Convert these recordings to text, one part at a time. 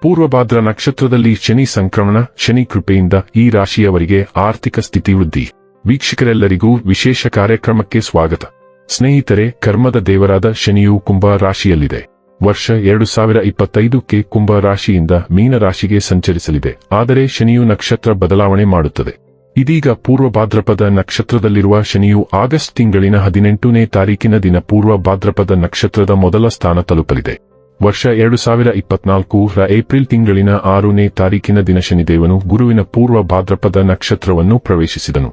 ಪೂರ್ವಭಾದ್ರ ನಕ್ಷತ್ರದಲ್ಲಿ ಶನಿ ಸಂಕ್ರಮಣ, ಶನಿ ಕೃಪೆಯಿಂದ ಈ ರಾಶಿಯವರಿಗೆ ಆರ್ಥಿಕ ಸ್ಥಿತಿ ವೃದ್ಧಿ. ವೀಕ್ಷಕರೆಲ್ಲರಿಗೂ ವಿಶೇಷ ಕಾರ್ಯಕ್ರಮಕ್ಕೆ ಸ್ವಾಗತ. ಸ್ನೇಹಿತರೆ, ಕರ್ಮದ ದೇವರಾದ ಶನಿಯು ಕುಂಭ ರಾಶಿಯಲ್ಲಿದೆ. ವರ್ಷ ಎರಡು ಸಾವಿರ ಇಪ್ಪತ್ತೈದಕ್ಕೆ ಕುಂಭ ರಾಶಿಯಿಂದ ಮೀನರಾಶಿಗೆ ಸಂಚರಿಸಲಿದೆ. ಆದರೆ ಶನಿಯು ನಕ್ಷತ್ರ ಬದಲಾವಣೆ ಮಾಡುತ್ತದೆ. ಇದೀಗ ಪೂರ್ವ ಭಾದ್ರಪದ ನಕ್ಷತ್ರದಲ್ಲಿರುವ ಶನಿಯು ಆಗಸ್ಟ್ ತಿಂಗಳಿನ ಹದಿನೆಂಟನೇ ತಾರೀಕಿನ ದಿನ ಪೂರ್ವ ಭಾದ್ರಪದ ನಕ್ಷತ್ರದ ಮೊದಲ ಸ್ಥಾನ ತಲುಪಲಿದೆ. ವರ್ಷ ಎರಡು ಸಾವಿರ ಇಪ್ಪತ್ನಾಲ್ಕು ರ ಏಪ್ರಿಲ್ ತಿಂಗಳಿನ ಆರನೇ ತಾರೀಕಿನ ದಿನ ಶನಿದೇವನು ಗುರುವಿನ ಪೂರ್ವ ಭಾದ್ರಪದ ನಕ್ಷತ್ರವನ್ನು ಪ್ರವೇಶಿಸಿದನು.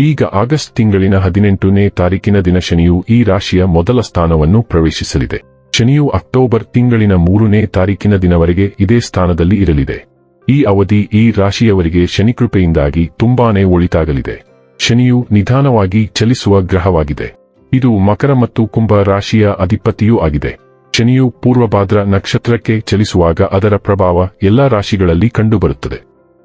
ಈಗ ಆಗಸ್ಟ್ ತಿಂಗಳಿನ ಹದಿನೆಂಟನೇ ತಾರೀಕಿನ ದಿನ ಶನಿಯು ಈ ರಾಶಿಯ ಮೊದಲ ಸ್ಥಾನವನ್ನು ಪ್ರವೇಶಿಸಲಿದೆ. ಶನಿಯು ಅಕ್ಟೋಬರ್ ತಿಂಗಳಿನ ಮೂರನೇ ತಾರೀಕಿನ ದಿನವರೆಗೆ ಇದೇ ಸ್ಥಾನದಲ್ಲಿ ಇರಲಿದೆ. ಈ ಅವಧಿ ಈ ರಾಶಿಯವರಿಗೆ ಶನಿಕೃಪೆಯಿಂದಾಗಿ ತುಂಬಾನೇ ಒಳಿತಾಗಲಿದೆ. ಶನಿಯು ನಿಧಾನವಾಗಿ ಚಲಿಸುವ ಗ್ರಹವಾಗಿದೆ. ಇದು ಮಕರ ಮತ್ತು ಕುಂಭ ರಾಶಿಯ ಅಧಿಪತಿಯೂ ಆಗಿದೆ. ಶನಿಯು ಪೂರ್ವಭಾದ್ರ ನಕ್ಷತ್ರಕ್ಕೆ ಚಲಿಸುವಾಗ ಅದರ ಪ್ರಭಾವ ಎಲ್ಲಾ ರಾಶಿಗಳಲ್ಲಿ ಕಂಡುಬರುತ್ತದೆ.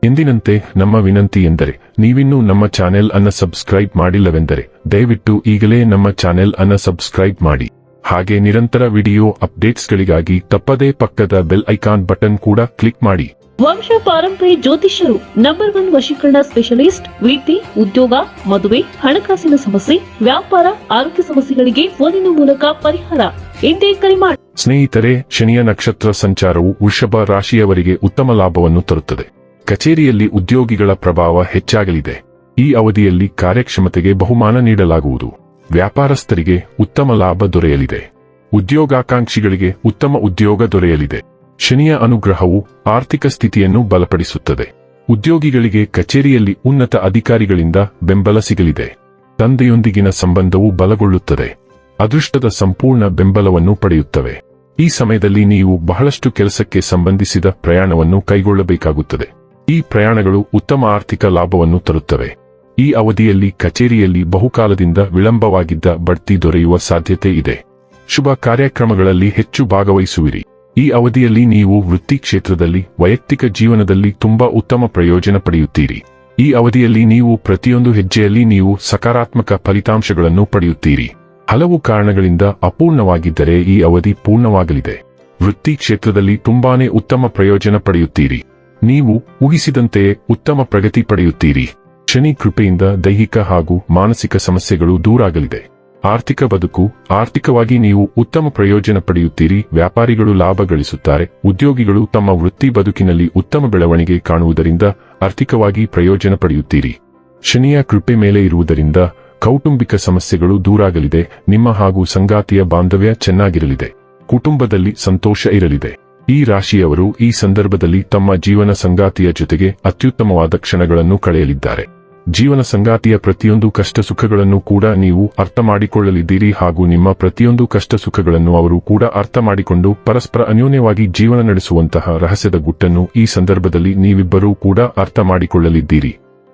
ಎಂದಿನಂತೆ ನಮ್ಮ ವಿನಂತಿ ಎಂದರೆ, ನೀವಿನ್ನೂ ನಮ್ಮ ಚಾನೆಲ್ ಅನ್ನ ಸಬ್ಸ್ಕ್ರೈಬ್ ಮಾಡಿಲ್ಲವೆಂದರೆ, ದಯವಿಟ್ಟು ಈಗಲೇ ನಮ್ಮ ಚಾನೆಲ್ ಅನ್ನ ಸಬ್ಸ್ಕ್ರೈಬ್ ಮಾಡಿ. ಹಾಗೆ ನಿರಂತರ ವಿಡಿಯೋ ಅಪ್ಡೇಟ್ಸ್ಗಳಿಗಾಗಿ ತಪ್ಪದೇ ಪಕ್ಕದ ಬೆಲ್ ಐಕಾನ್ ಬಟನ್ ಕೂಡ ಕ್ಲಿಕ್ ಮಾಡಿ. ವಂಶ ಪಾರಂಪರಿ ಜ್ಯೋತಿಷ್ಯರು ನಂಬರ್ ಒನ್ ವಶೀಕರಣ ಸ್ಪೆಷಲಿಸ್ಟ್ ವಿದ್ಯೆ ಉದ್ಯೋಗ, ಮದುವೆ, ಹಣಕಾಸಿನ ಸಮಸ್ಯೆ, ವ್ಯಾಪಾರ, ಆರೋಗ್ಯ ಸಮಸ್ಯೆಗಳಿಗೆ ಫೋನಿನ ಮೂಲಕ ಪರಿಹಾರ ಎಂದೇ ಕರೆ ಮಾಡಿ. ಸ್ನೇಹಿತರೆ, ಶನಿಯ ನಕ್ಷತ್ರ ಸಂಚಾರವು ವೃಷಭ ರಾಶಿಯವರಿಗೆ ಉತ್ತಮ ಲಾಭವನ್ನು ತರುತ್ತದೆ. ಕಚೇರಿಯಲ್ಲಿ ಉದ್ಯೋಗಿಗಳ ಪ್ರಭಾವ ಹೆಚ್ಚಾಗಲಿದೆ. ಈ ಅವಧಿಯಲ್ಲಿ ಕಾರ್ಯಕ್ಷಮತೆಗೆ ಬಹುಮಾನ ನೀಡಲಾಗುವುದು. ವ್ಯಾಪಾರಸ್ಥರಿಗೆ ಉತ್ತಮ ಲಾಭ ದೊರೆಯಲಿದೆ. ಉದ್ಯೋಗಾಕಾಂಕ್ಷಿಗಳಿಗೆ ಉತ್ತಮ ಉದ್ಯೋಗ ದೊರೆಯಲಿದೆ. ಶನಿಯ ಅನುಗ್ರಹವು ಆರ್ಥಿಕ ಸ್ಥಿತಿಯನ್ನು ಬಲಪಡಿಸುತ್ತದೆ. ಉದ್ಯೋಗಿಗಳಿಗೆ ಕಚೇರಿಯಲ್ಲಿ ಉನ್ನತ ಅಧಿಕಾರಿಗಳಿಂದ ಬೆಂಬಲ ಸಿಗಲಿದೆ. ತಂದೆಯೊಂದಿಗಿನ ಸಂಬಂಧವು ಬಲಗೊಳ್ಳುತ್ತದೆ. ಅದೃಷ್ಟದ ಸಂಪೂರ್ಣ ಬೆಂಬಲವನ್ನು ಪಡೆಯುತ್ತವೆ. ಈ ಸಮಯದಲ್ಲಿ ನೀವು ಬಹಳಷ್ಟು ಕೆಲಸಕ್ಕೆ ಸಂಬಂಧಿಸಿದ ಪ್ರಯಾಣವನ್ನು ಕೈಗೊಳ್ಳಬೇಕಾಗುತ್ತದೆ. ಈ ಪ್ರಯಾಣಗಳು ಉತ್ತಮ ಆರ್ಥಿಕ ಲಾಭವನ್ನು ತರುತ್ತವೆ. ಈ ಅವಧಿಯಲ್ಲಿ ಕಚೇರಿಯಲ್ಲಿ ಬಹುಕಾಲದಿಂದ ವಿಳಂಬವಾಗಿದ್ದ ಬಡ್ತಿ ದೊರೆಯುವ ಸಾಧ್ಯತೆ ಇದೆ. ಶುಭ ಕಾರ್ಯಕ್ರಮಗಳಲ್ಲಿ ಹೆಚ್ಚು ಭಾಗವಹಿಸುವಿರಿ. ಈ ಅವಧಿಯಲ್ಲಿ ನೀವು ವೃತ್ತಿ ಕ್ಷೇತ್ರದಲ್ಲಿ, ವೈಯಕ್ತಿಕ ಜೀವನದಲ್ಲಿ ತುಂಬಾ ಉತ್ತಮ ಪ್ರಯೋಜನ ಪಡೆಯುತ್ತೀರಿ. ಈ ಅವಧಿಯಲ್ಲಿ ನೀವು ಪ್ರತಿಯೊಂದು ಹೆಜ್ಜೆಯಲ್ಲಿ ನೀವು ಸಕಾರಾತ್ಮಕ ಫಲಿತಾಂಶಗಳನ್ನು ಪಡೆಯುತ್ತೀರಿ. ಹಲವು ಕಾರಣಗಳಿಂದ ಅಪೂರ್ಣವಾಗಿದ್ದರೆ ಈ ಅವಧಿ ಪೂರ್ಣವಾಗಲಿದೆ. ವೃತ್ತಿ ಕ್ಷೇತ್ರದಲ್ಲಿ ತುಂಬಾನೇ ಉತ್ತಮ ಪ್ರಯೋಜನ ಪಡೆಯುತ್ತೀರಿ. ನೀವು ಊಹಿಸಿದಂತೆಯೇ ಉತ್ತಮ ಪ್ರಗತಿ ಪಡೆಯುತ್ತೀರಿ. ಶನಿ ಕೃಪೆಯಿಂದ ದೈಹಿಕ ಹಾಗೂ ಮಾನಸಿಕ ಸಮಸ್ಯೆಗಳು ದೂರಾಗಲಿದೆ. ಆರ್ಥಿಕ ಬದುಕು, ಆರ್ಥಿಕವಾಗಿ ನೀವು ಉತ್ತಮ ಪ್ರಯೋಜನ ಪಡೆಯುತ್ತೀರಿ. ವ್ಯಾಪಾರಿಗಳು ಲಾಭ ಗಳಿಸುತ್ತಾರೆ. ಉದ್ಯೋಗಿಗಳು ತಮ್ಮ ವೃತ್ತಿ ಬದುಕಿನಲ್ಲಿ ಉತ್ತಮ ಬೆಳವಣಿಗೆ ಕಾಣುವುದರಿಂದ ಆರ್ಥಿಕವಾಗಿ ಪ್ರಯೋಜನ ಪಡೆಯುತ್ತೀರಿ. ಶನಿಯ ಕೃಪೆ ಮೇಲೆ ಇರುವುದರಿಂದ ಕೌಟುಂಬಿಕ ಸಮಸ್ಯೆಗಳು ದೂರಾಗಲಿದೆ, ನಿಮ್ಮ ಹಾಗೂ ಸಂಗಾತಿಯ ಬಾಂಧವ್ಯ ಚೆನ್ನಾಗಿರಲಿದೆ, ಕುಟುಂಬದಲ್ಲಿ ಸಂತೋಷ ಇರಲಿದೆ. ಈ ರಾಶಿಯವರು ಈ ಸಂದರ್ಭದಲ್ಲಿ ತಮ್ಮ ಜೀವನ ಸಂಗಾತಿಯ ಜೊತೆಗೆ ಅತ್ಯುತ್ತಮವಾದ ಕ್ಷಣಗಳನ್ನು ಕಳೆಯಲಿದ್ದಾರೆ. ಜೀವನ ಸಂಗಾತಿಯ ಪ್ರತಿಯೊಂದು ಕಷ್ಟ ಸುಖಗಳನ್ನು ಕೂಡ ನೀವು ಅರ್ಥ ಮಾಡಿಕೊಳ್ಳಲಿದ್ದೀರಿ ಹಾಗೂ ನಿಮ್ಮ ಪ್ರತಿಯೊಂದು ಕಷ್ಟ ಸುಖಗಳನ್ನು ಅವರು ಕೂಡ ಅರ್ಥ ಮಾಡಿಕೊಂಡು ಪರಸ್ಪರ ಅನ್ಯೋನ್ಯವಾಗಿ ಜೀವನ ನಡೆಸುವಂತಹ ರಹಸ್ಯದ ಗುಟ್ಟನ್ನು ಈ ಸಂದರ್ಭದಲ್ಲಿ ನೀವಿಬ್ಬರೂ ಕೂಡ ಅರ್ಥ ಮಾಡಿಕೊಳ್ಳಲಿದ್ದೀರಿ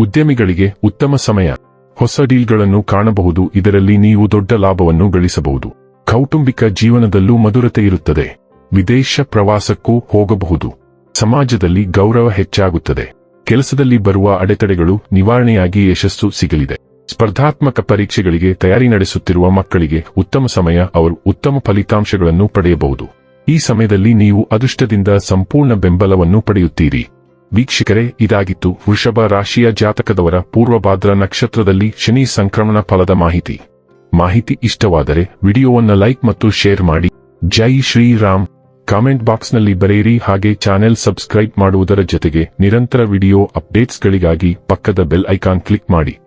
ಉದ್ಯಮಿಗಳಿಗೆ ಉತ್ತಮ ಸಮಯ. ಹೊಸ ಡೀಲ್ಗಳನ್ನು ಕಾಣಬಹುದು, ಇದರಲ್ಲಿ ನೀವು ದೊಡ್ಡ ಲಾಭವನ್ನು ಗಳಿಸಬಹುದು. ಕೌಟುಂಬಿಕ ಜೀವನದಲ್ಲೂ ಮಧುರತೆ ಇರುತ್ತದೆ. ವಿದೇಶ ಪ್ರವಾಸಕ್ಕೂ ಹೋಗಬಹುದು. ಸಮಾಜದಲ್ಲಿ ಗೌರವ ಹೆಚ್ಚಾಗುತ್ತದೆ. ಕೆಲಸದಲ್ಲಿ ಬರುವ ಅಡೆತಡೆಗಳು ನಿವಾರಣೆಯಾಗಿ ಯಶಸ್ಸು ಸಿಗಲಿದೆ. ಸ್ಪರ್ಧಾತ್ಮಕ ಪರೀಕ್ಷೆಗಳಿಗೆ ತಯಾರಿ ನಡೆಸುತ್ತಿರುವ ಮಕ್ಕಳಿಗೆ ಉತ್ತಮ ಸಮಯ, ಅವರು ಉತ್ತಮ ಫಲಿತಾಂಶಗಳನ್ನು ಪಡೆಯಬಹುದು. ಈ ಸಮಯದಲ್ಲಿ ನೀವು ಅದೃಷ್ಟದಿಂದ ಸಂಪೂರ್ಣ ಬೆಂಬಲವನ್ನು ಪಡೆಯುತ್ತೀರಿ. ವೀಕ್ಷಕರೇ, ಇದಾಗಿತ್ತು ವೃಷಭ ರಾಶಿಯ ಜಾತಕದವರ ಪೂರ್ವಭಾದ್ರ ನಕ್ಷತ್ರದಲ್ಲಿ ಶನಿ ಸಂಕ್ರಮಣ ಫಲದ ಮಾಹಿತಿ. ಮಾಹಿತಿ ಇಷ್ಟವಾದರೆ ವಿಡಿಯೋವನ್ನು ಲೈಕ್ ಮತ್ತು ಶೇರ್ ಮಾಡಿ. ಜೈ ಶ್ರೀರಾಮ್. ಕಾಮೆಂಟ್ ಬಾಕ್ಸ್ನಲ್ಲಿ ಬರೆಯಿರಿ ಹಾಗೆ ಚಾನೆಲ್ ಸಬ್ಸ್ಕ್ರೈಬ್ ಮಾಡುವುದರ ಜೊತೆಗೆ ನಿರಂತರ ವಿಡಿಯೋ ಅಪ್ಡೇಟ್ಸ್ಗಳಿಗಾಗಿ ಪಕ್ಕದ ಬೆಲ್ ಐಕಾನ್ ಕ್ಲಿಕ್ ಮಾಡಿ.